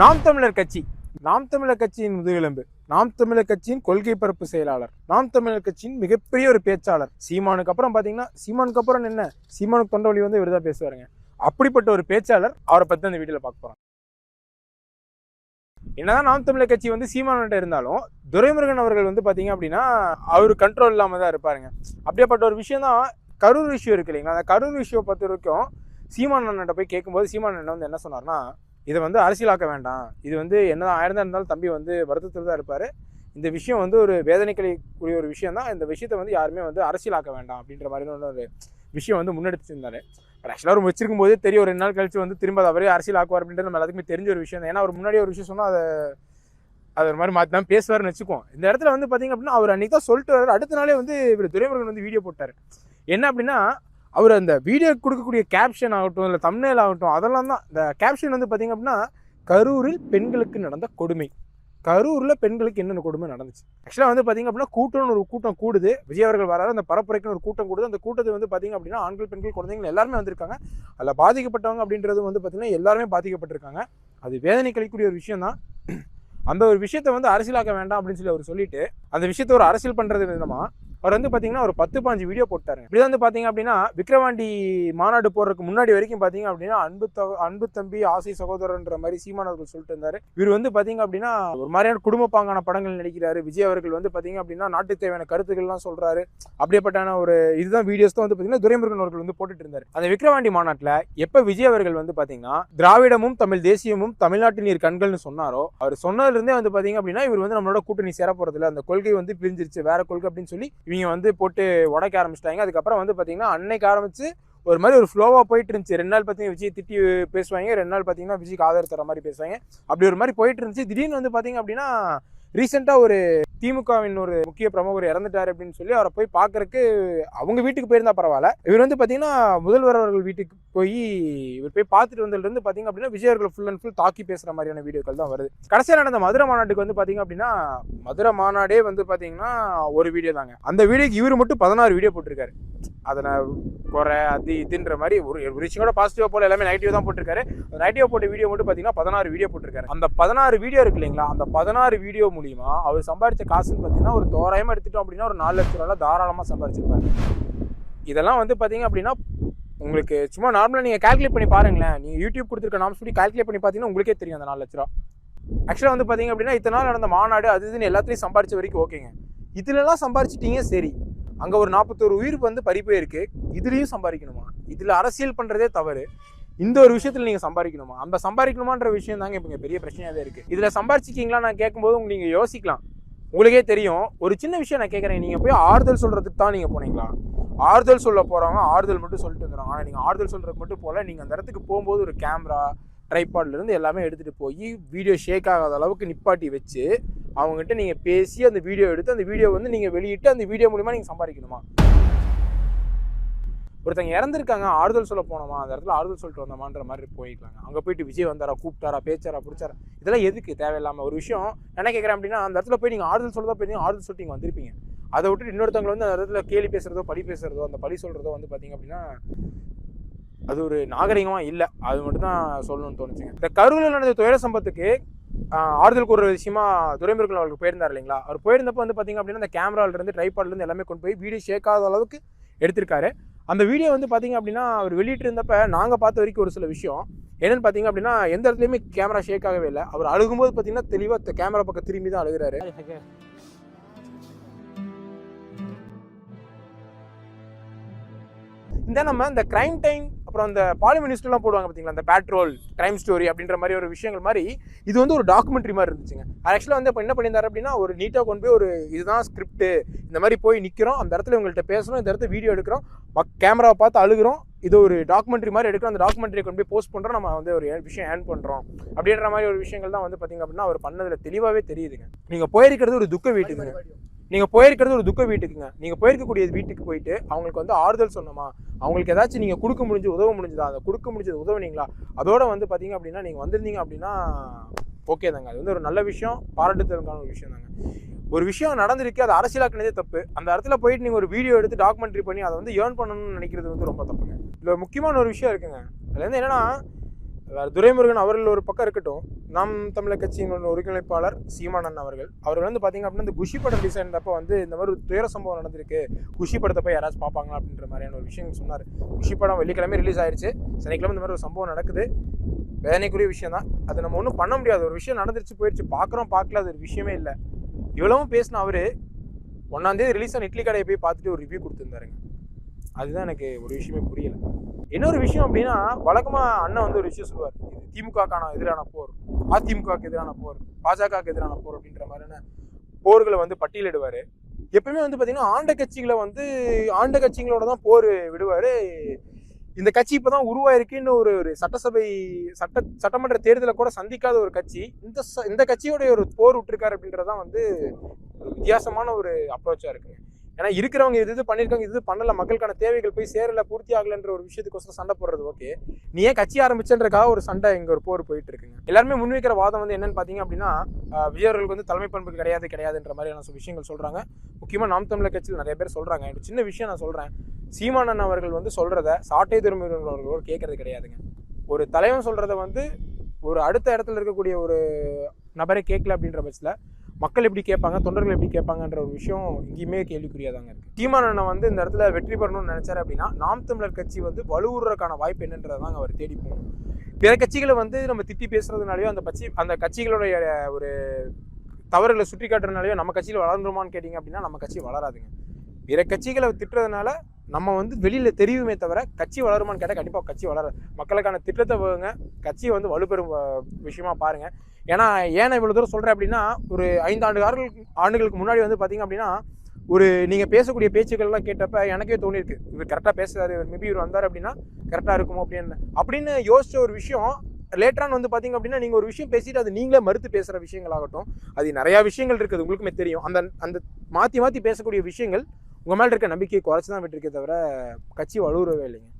நாம் தமிழர் கட்சி நாம் தமிழர் கட்சியின் முதுகெலும்பு நாம் தமிழர் கட்சியின் கொள்கை பரப்பு செயலாளர் நாம் தமிழர் கட்சியின் மிகப்பெரிய ஒரு பேச்சாளர். சீமானுக்கு அப்புறம் பாத்தீங்கன்னா சீமானுக்கு அப்புறம் என்ன? சீமானுக்கு தொண்டவழி வந்து இவர் தான் பேசுவாருங்க. அப்படிப்பட்ட ஒரு பேச்சாளர் அவரை பத்தி அந்த வீடியோல பார்க்க போறோம். என்னதான் நாம் தமிழர் கட்சி வந்து சீமானிட்ட இருந்தாலும் துரைமுருகன் அவர்கள் வந்து பாத்தீங்க அப்படின்னா அவர் கண்ட்ரோல் இல்லாம தான் இருப்பாருங்க. அப்படியேப்பட்ட ஒரு விஷயம் தான் கரூர் இஷ்யூ இருக்கு இல்லைங்களா? அந்த கரூர் இஷ்யூ பொறுத்த வரைக்கும் சீமான் அண்ணன்ட்ட போய் கேட்கும்போது சீமான் அண்ணன் வந்து என்ன சொன்னார்னா இதை வந்து அரசியலாக்க வேண்டாம். இது வந்து என்னதான் ஆயிரம் இருந்தாலும் தம்பி வந்து வருத்தத்தில் தான் இருப்பார். இந்த விஷயம் வந்து ஒரு வேதனைக்குரிய ஒரு விஷயம் தான். இந்த விஷயத்தை வந்து யாருமே வந்து அரசியலாக்க வேண்டாம் அப்படின்ற மாதிரி ஒரு விஷயம் வந்து முன்னெடுத்துருந்தாரு. பட் ஆக்சுவலாக ஒரு வச்சிருக்கும் போதே தெரியும். ஒரு ரெண்டு நாள் கழிச்சு வந்து திரும்ப அதை அவரே அரசியல் ஆக்குவார் அப்படின்றது நம்ம எல்லாத்துக்குமே தெரிஞ்ச ஒரு விஷயம் தான். ஏன்னா அவர் முன்னாடி ஒரு விஷயம் சொன்னால் அதை அது ஒரு மாதிரி மாற்றி தான் பேசுவார்னு வச்சுக்குவோம். இந்த இடத்துல வந்து பார்த்தீங்க அப்படின்னா அவர் அன்றைக்கி தான் சொல்லிட்டு வர்றாரு. அடுத்த நாளே வந்து இவர் துரைமுருகன் வந்து வீடியோ போட்டார். என்ன அப்படின்னா அவர் அந்த வீடியோ கொடுக்கக்கூடிய கேப்ஷன் ஆகட்டும் இல்லை தமிழ் ஆகட்டும் அதெல்லாம் தான். இந்த கேப்ஷன் வந்து பார்த்தீங்க அப்படின்னா கரூரில் பெண்களுக்கு நடந்த கொடுமை. கரூரில் பெண்களுக்கு என்னென்ன கொடுமை நடந்துச்சு? ஆக்சுவலாக வந்து பார்த்தீங்க அப்படின்னா கூட்டம்னு ஒரு கூட்டம் கூடுது. விஜய் அவர்கள் வராரு அந்த பரப்புரைக்குன்னு ஒரு கூட்டம் கூடுது. அந்த கூட்டத்தை வந்து பார்த்திங்க அப்படின்னா ஆண்கள் பெண்கள் குழந்தைங்க எல்லாருமே வந்திருக்காங்க. அதில் பாதிக்கப்பட்டவங்க அப்படின்றது வந்து பார்த்தீங்கன்னா எல்லாருமே பாதிக்கப்பட்டிருக்காங்க. அது வேதனை கழிக்கக்கூடிய ஒரு விஷயம் தான். அந்த ஒரு விஷயத்தை வந்து அரசியலாக்க வேண்டாம் அப்படின்னு சொல்லி அவர் சொல்லிட்டு அந்த விஷயத்தை ஒரு அரசியல் பண்ணுறது விதமாக அவர் வந்து பார்த்தீங்கன்னா ஒரு பத்து பாஞ்சு வீடியோ போட்டாருங்க இப்படி வந்து பார்த்தீங்க அப்படின்னா விக்ரவாண்டி மாநாடு போடுறதுக்கு முன்னாடி வரைக்கும் பார்த்தீங்க அப்படின்னா அன்பு தக அன்பு தம்பி ஆசை சகோதரன்ற மாதிரி சீமானவர்கள் சொல்லிட்டு இருந்தார். இவர் வந்து பார்த்தீங்க அப்படின்னா ஒரு மாதிரியான குடும்ப பாங்கான படங்கள் நடிக்கிறாரு. விஜய் அவர்கள் வந்து பார்த்தீங்க அப்படின்னா நாட்டுக்கு தேவையான கருத்துக்கள்லாம் சொல்கிறாரு அப்படியேப்பட்டான ஒரு இதுதான் வீடியோஸ் தான் வந்து பார்த்தீங்கன்னா துரைமுருகன் அவர்கள் வந்து போட்டுட்டு இருந்தார். அந்த விக்ரவாண்டி மாநாட்டில் எப்போ விஜய் அவர்கள் வந்து பார்த்தீங்கன்னா திராவிடமும் தமிழ் தேசியமும் தமிழ்நாட்டில் நீர் கண்கள்னு சொன்னாரோ அவர் சொன்னதுலேருந்தே வந்து பார்த்தீங்க அப்படின்னா இவர் வந்து நம்மளோட கூட்டணி சேர போறதில்ல அந்த கொள்கை வந்து பிரிஞ்சிருச்சு. வேற கொள்கை அப்படின்னு சொல்லி இவங்க வந்து போட்டு உடைக்க ஆரம்பிச்சிட்டாங்க. அதுக்கப்புறம் வந்து பார்த்தீங்கன்னா அன்னைக்கு ஆரம்பிச்சு ஒரு மாதிரி ஒரு ஃப்ளோவாக போயிட்டு இருந்துச்சு. ரெண்டு நாள் பார்த்தீங்கன்னா விஜய் திட்டி பேசுவாங்க. ரெண்டு நாள் பார்த்தீங்கன்னா விஜய்க்கு ஆதரவு தர மாதிரி பேசுவாங்க. அப்படி ஒரு மாதிரி போயிட்டு இருந்துச்சு. திடீர்னு வந்து பார்த்தீங்க அப்படின்னா ரீசெண்டாக ஒரு திமுகவின் ஒரு முக்கிய பிரமுகர் இறந்துட்டார் அப்படின்னு சொல்லி அவரை போய் பார்க்கறக்கு அவங்க வீட்டுக்கு போயிருந்தா பரவாயில்ல. இவர் வந்து பார்த்தீங்கன்னா முதல்வர் அவர்கள் வீட்டுக்கு போய் இவர் போய் பார்த்துட்டு வந்ததுலேருந்து பார்த்தீங்க அப்படின்னா விஜய் அவர்கள் ஃபுல் அண்ட் ஃபுல் தாக்கி பேசுகிற மாதிரியான வீடியோக்கள் தான் வருது. கடைசியாக நடந்த மதுரை மாநாட்டுக்கு வந்து பார்த்தீங்க அப்படின்னா மதுரை மாநாடே வந்து பார்த்தீங்கன்னா ஒரு வீடியோ தாங்க. அந்த வீடியோக்கு இவர் மட்டும் பதினாறு வீடியோ போட்டிருக்காரு. அதை நான் குறை அது இதுன்ற மாதிரி ஒரு ஒரு விஷயம் கூட பாசிட்டிவாக போல எல்லாமே நெகட்டிவ் தான் போட்டிருக்காரு. அந்த நெகட்டிவ் போட்ட வீடியோ மட்டும் பார்த்தீங்கன்னா பதினாறு வீடியோ போட்டிருக்காரு. அந்த பதினாறு வீடியோ இருக்கு இல்லைங்களா அந்த பதினாறு வீடியோ மூலிமா அவர் சம்பாதிச்ச காசுன்னு பார்த்தீங்கன்னா ஒரு தோராயமாக எடுத்துட்டோம் அப்படின்னா ஒரு நாலு லட்ச ரூபாய் தாராளமாக சம்பாதிச்சிருப்பாரு இதெல்லாம் வந்து பார்த்தீங்க அப்படின்னா உங்களுக்கு சும்மா நார்மலாக நீங்கள் கால்குலேட் பண்ணி பாருங்களேன். நீங்கள் யூடியூப் கொடுத்துருக்க நாம் சொல்லி கால்குலேட் பண்ணி பார்த்தீங்கன்னா உங்களுக்கே தெரியும் அந்த நாலு லட்ச ரூபா. ஆக்சுவலாக வந்து பார்த்தீங்க அப்படின்னா இத்தனை நாள் நடந்த மாநாடு அது இதுன்னு எல்லாத்துலேயும் சம்பாரிச்ச வரைக்கும் ஓகேங்க. இதுலலாம் சம்பாரிச்சிட்டிங்க சரி. அங்கே ஒரு நாற்பத்தோரு உயிர் வந்து பறிப்போயிருக்கு இதுலேயும் சம்பாதிக்கணுமா? இதில் அரசியல் பண்ணுறதே தவறு. இந்த ஒரு விஷயத்தில் நீங்கள் சம்பாதிக்கணுமா? அந்த சம்பாதிக்கணுமான்ற விஷயம் தாங்க இப்போ பெரிய பிரச்சனையாகவே இருக்குது இதில் சம்பாதிச்சிக்கிங்களா நான் கேட்கும்போது உங்களுக்கு நீங்கள் யோசிக்கலாம். உங்களுக்கே தெரியும். ஒரு சின்ன விஷயம் நான் கேட்குறேன். நீங்கள் போய் ஆறுதல் சொல்கிறதுக்கு தான் நீங்கள் போனீங்களா? ஆறுதல் சொல்ல போகிறவங்க ஆறுதல் மட்டும் சொல்லிட்டு வந்துடுறாங்க ஆனால் நீங்கள் ஆறுதல் சொல்கிறதுக்கு மட்டும் போகல நீங்கள் அந்த இடத்துக்கு போகும்போது ஒரு கேமரா ட்ரைபாட்லேருந்து எல்லாமே எடுத்துகிட்டு போய் வீடியோ ஷேக் ஆகாத அளவுக்கு நிப்பாட்டி வச்சு அவங்ககிட்ட நீங்கள் பேசி அந்த வீடியோ எடுத்து அந்த வீடியோ வந்து நீங்கள் வெளியிட்டு அந்த வீடியோ மூலிமா நீங்கள் சம்பாதிக்கணுமா? ஒருத்தங்க இறந்துருக்காங்க ஆறுதல் சொல்ல போனோமா? அந்த இடத்துல ஆறுதல் சொல்லிட்டு வந்தோமான்ற மாதிரி போய்க்கலாங்க அங்கே போயிட்டு விஜய் வந்தாரா கூப்பிட்டாரா பேச்சாரா பிடிச்சாரா? இதெல்லாம் எதுக்கு தேவையில்லாமல் ஒரு விஷயம் என்ன கேட்குறேன் அப்படின்னா அந்த இடத்துல போய் நீங்கள் ஆறுதல் சொல்லதோ போய் நீங்கள் ஆறுதல் சொல்லிட்டு வந்திருப்பீங்க. அதை விட்டுட்டு இன்னொருத்தவங்க வந்து அந்த இடத்துல கேலி பேசுகிறதோ பழி பேசுகிறதோ அந்த பழி சொல்கிறதோ வந்து பார்த்தீங்க அப்படின்னா அது ஒரு நாகரிகமாக இல்லை. அது மட்டும் தான் சொல்லணும்னு தோணுச்சுங்க. இந்த கரூரில் நடந்த துயர சம்பத்துக்கு ஆறுதல் கூறுற விஷயமா துரைமுருகன் அவருக்கு போயிருந்தார் இல்லைங்களா? அவர் போயிருந்தப்போ வந்து பார்த்தீங்க அப்படின்னா அந்த கேமரால ட்ரைபாட்லேருந்து எல்லாமே கொண்டு போய் வீடியோ ஷேக்காத அளவுக்கு எடுத்திருக்காரு. அந்த வீடியோ வந்து பார்த்தீங்க அப்படின்னா அவர் வெளியிட்டு இருந்தப்ப நாங்கள் பார்த்த வரைக்கும் ஒரு சில விஷயம். என்னென்னு பார்த்தீங்க அப்படின்னா எந்த இடத்துலையுமே கேமரா ஷேக் ஆகவே இல்லை. அவர் அழுகும்போது பார்த்தீங்கன்னா தெளிவாக கேமரா பக்கம் திரும்பி தான் அழுகுறாரு. இந்த நம்ம இந்த கிரைம் டைம் அப்புறம் இந்த பாலிமினிஸ்ட்லாம் போடுவாங்க பார்த்தீங்களா அந்த பேட்ரோல் கிரைம் ஸ்டோரி அப்படின்ற மாதிரி ஒரு விஷயங்கள் மாதிரி இது வந்து ஒரு டாக்குமெண்ட்ரி மாதிரி இருந்துச்சுங்க. ஆக்சுவலாக வந்து இப்போ என்ன பண்ணியிருந்தாரு அப்படின்னா ஒரு நீட்டாக கொண்டு போய் ஒரு இதுதான் ஸ்கிரிப்ட் இந்த மாதிரி போய் நிற்கிறோம் அந்த இடத்துல உங்கள்கிட்ட பேசுகிறோம் இந்த இடத்துல வீடியோ எடுக்கிறோம். கேமராவை பார்த்து அழுகிறோம். இது ஒரு டாக்குமெண்ட்ரி மாதிரி எடுக்கிறோம். அந்த டாக்குமெண்ட்ரி கொண்டு போய் போஸ்ட் பண்ணுறோம் நம்ம வந்து ஒரு விஷயம் ஏர்ன் பண்ணுறோம் அப்படின்ற மாதிரி ஒரு விஷயங்கள் தான் வந்து பார்த்தீங்க அப்படின்னா அவர் பண்ணதில் தெளிவாகவே தெரியுதுங்க. நீங்கள் போயிருக்கிறது ஒரு துக்க வீட்டுங்க. நீங்கள் போயிருக்கிறது ஒரு துக்க வீட்டுக்குங்க. நீங்கள் போயிருக்கக்கூடிய வீட்டுக்கு போயிட்டு அவங்களுக்கு வந்து ஆறுதல் சொன்னோமா அவங்களுக்கு ஏதாச்சும் நீங்கள் கொடுக்க முடிஞ்சு உதவ முடிஞ்சதா? அதை கொடுக்க முடிஞ்சது உதவுனீங்களா? அதோட வந்து பார்த்தீங்க அப்படின்னா நீங்கள் வந்திருந்தீங்க அப்படின்னா ஓகே தாங்க. அது வந்து ஒரு நல்ல விஷயம் பாராட்டுத்தலுக்கான ஒரு விஷயம் தாங்க. ஒரு விஷயம் நடந்திருக்கு அது அரசியலாக்குனதே தப்பு. அந்த இடத்துல போயிட்டு நீங்கள் ஒரு வீடியோ எடுத்து டாக்குமெண்ட்ரி பண்ணி அதை வந்து ஏர்ன் பண்ணணும்னு நினைக்கிறது வந்து ரொம்ப தப்புங்க. இதில் முக்கியமான ஒரு விஷயம் இருக்குங்க. அதுலேருந்து என்னென்னா என்னன்னா துரைமுருகன் அவர்கள் ஒரு பக்கம் இருக்கட்டும் நாம் தமிழர் கட்சியின் ஒருங்கிணைப்பாளர் சீமானன் அவர்கள். அவர்கள் வந்து பார்த்தீங்க அப்படின்னா இந்த குஷி படம் ரிலீஸ் ஆனப்போ வந்து இந்த மாதிரி ஒரு துயர சம்பவம் நடந்திருக்கு. குஷி படத்தை போய் யாராச்சும் பார்ப்பாங்களா அப்படின்ற மாதிரியான ஒரு விஷயம் சொன்னார். குஷி படம் வெள்ளிக்கிழமை ரிலீஸ் ஆயிடுச்சு சனிக்கிழமை இந்த மாதிரி ஒரு சம்பவம் நடக்குது. வேதனைக்குரிய விஷயம் தான் அது நம்ம ஒன்றும் பண்ண முடியாது. ஒரு விஷயம் நடந்துருச்சு போயிடுச்சு பார்க்குறோம் பார்க்கல அது ஒரு விஷயமே இல்லை. இவ்வளவும் பேசின அவர் ஒன்றாந்தேதி ரிலீஸ் ஆன இட்லி கடையை போய் பார்த்துட்டு ஒரு ரிவ்யூ கொடுத்துருந்தாருங்க. அதுதான் எனக்கு ஒரு விஷயமே புரியல. இன்னொரு விஷயம் அப்படின்னா வழக்கமாக அண்ணன் வந்து ஒரு விஷயம் சொல்லுவார். இது திமுகக்கான எதிரான போர் அதிமுகவுக்கு எதிரான போர் பாஜகவுக்கு எதிரான போர் அப்படின்ற மாதிரியான போர்களை வந்து பட்டியலிடுவார். எப்பவுமே வந்து பார்த்தீங்கன்னா ஆண்ட கட்சிகளை வந்து ஆண்ட கட்சிகளோட தான் போர் விடுவார். இந்த கட்சி இப்போ தான் உருவாயிருக்குன்னு ஒரு ஒரு சட்டசபை சட்ட சட்டமன்ற தேர்தலை கூட சந்திக்காத ஒரு கட்சி இந்த ச- இந்த கட்சியோடைய ஒரு போர் விட்டுருக்காரு அப்படின்றதான் வந்து ஒரு வித்தியாசமான ஒரு அப்ரோச்சாக இருக்குங்க ஏன்னா இருக்கிறவங்க இது இது பண்ணியிருக்காங்க இது பண்ணல. மக்களுக்கான தேவைகள் போய் சேரல பூர்த்தி ஆகலைன்ற ஒரு விஷயத்துக்கோசரம் சண்டை போடுறது ஓகே. நீ ஏன் கட்சி ஆரம்பிச்சன்றக்காக ஒரு சண்டை இங்கே ஒரு போர் போயிட்டு இருக்குங்க. எல்லாருமே முன்வைக்கிற வாதம் வந்து என்னன்னு பார்த்தீங்க அப்படின்னா ஆஹ் வந்து தலைமை பண்பு கிடையாது கிடையாதுன்ற மாதிரியான விஷயங்கள் சொல்றாங்க. முக்கியமாக நாம் தமிழர் கட்சியில் நிறைய பேர் சொல்றாங்க. எனக்கு சின்ன விஷயம் நான் சொல்றேன். சீமானன் அவர்கள் வந்து சொல்றத சாட்டை திரும்புகிறவர்கள் கேட்கறது கிடையாதுங்க. ஒரு தலைவன் சொல்றத வந்து ஒரு அடுத்த இடத்துல இருக்கக்கூடிய ஒரு நபரை கேட்கல அப்படின்ற பட்சத்தில் மக்கள் எப்படி கேட்பாங்க தொண்டர்கள் எப்படி கேட்பாங்கன்ற ஒரு விஷயம் இங்கேயுமே கேள்விக்குறியாதாங்க இருக்கு. தீமானனை வந்து இந்த இடத்துல வெற்றி பெறணும்னு நினைச்சாரு அப்படின்னா நாம் தமிழர் கட்சி வந்து வலுவுறதுக்கான வாய்ப்பு என்னன்றதாங்க அவர் தேடி போகணும். பிற கட்சிகளை வந்து நம்ம திட்டி பேசுறதுனாலயோ அந்த கட்சி அந்த கட்சிகளுடைய ஒரு தவறுகளை சுட்டி காட்டுறதுனாலயோ நம்ம கட்சியில் வளர்ந்துருமான்னு கேட்டிங்க அப்படின்னா நம்ம கட்சி வளராதுங்க. பிற கட்சிகளை திட்டுறதுனால நம்ம வந்து வெளியில் தெரியுமே தவிர கட்சி வளருமான்னு கேட்டால் கண்டிப்பாக கட்சி வளராது. மக்களுக்கான திட்டத்தை வகுங்க கட்சியை வந்து வலுப்பெறும் விஷயமா பாருங்கள் ஏன்னா ஏன் இவ்வளோ தூரம் சொல்கிறேன் அப்படின்னா ஒரு ஐந்தாண்டு ஆண்டுகளுக்கு ஆண்டுகளுக்கு முன்னாடி வந்து பார்த்தீங்க அப்படின்னா ஒரு நீங்கள் பேசக்கூடிய பேச்சுக்கள்லாம் கேட்டப்ப எனக்கே தோணிருக்கு இவர் கரெக்டாக பேசுகிறாரு இவர் மேபி இவர் வந்தார் அப்படின்னா கரெக்டாக இருக்குமோ அப்படின்னு. அப்படின்னு யோசித்த ஒரு விஷயம் லேட்டரான் வந்து பார்த்தீங்க அப்படின்னா நீங்கள் ஒரு விஷயம் பேசிட்டு அது நீங்களே மறுத்து பேசுகிற விஷயங்களாகட்டும். அது நிறையா விஷயங்கள் இருக்குது உங்களுக்குமே தெரியும். அந்த அந்த மாற்றி மாற்றி பேசக்கூடிய விஷயங்கள் உங்கள் மேலே இருக்க நம்பிக்கையை குறைச்சி தான் விட்டுருக்கே தவிர கட்சி வலுவவே இல்லைங்க.